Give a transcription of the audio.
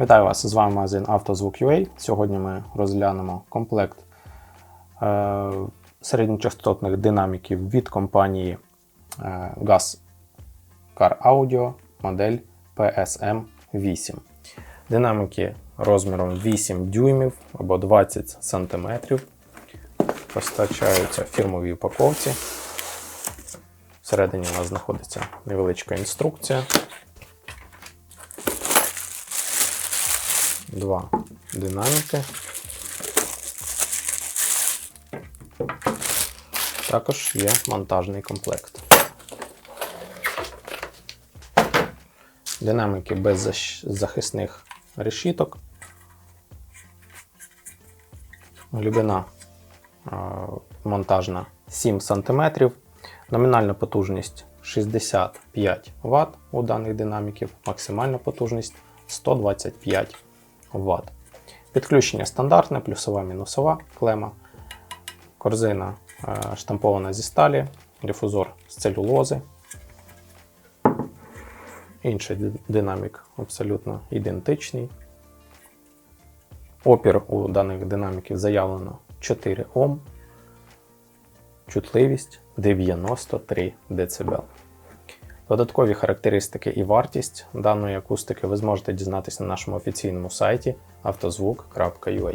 Вітаю вас! З вами магазин «Автозвук.UA». Сьогодні ми розглянемо комплект е, середньочастотних динаміків від компанії е, Gas Car Audio модель PSM 8. Динаміки розміром 8 дюймів або 20 см. Постачаються в фірмовій упаковці. Всередині у нас знаходиться невеличка інструкція. Два динаміки. Також є монтажний комплект. Динаміки без захисних решіток. Глибина монтажна 7 см. Номінальна потужність 65 Вт у даних динаміків, максимальна потужність 125 Вт. Підключення стандартне, плюсова мінусова клема, корзина е, штампована зі сталі, дифузор з целюлози. Інший динамік абсолютно ідентичний. Опір у даних динаміків заявлено 4 Ом. Чутливість 93 дБ. Додаткові характеристики і вартість даної акустики ви зможете дізнатися на нашому офіційному сайті автозвук.ua.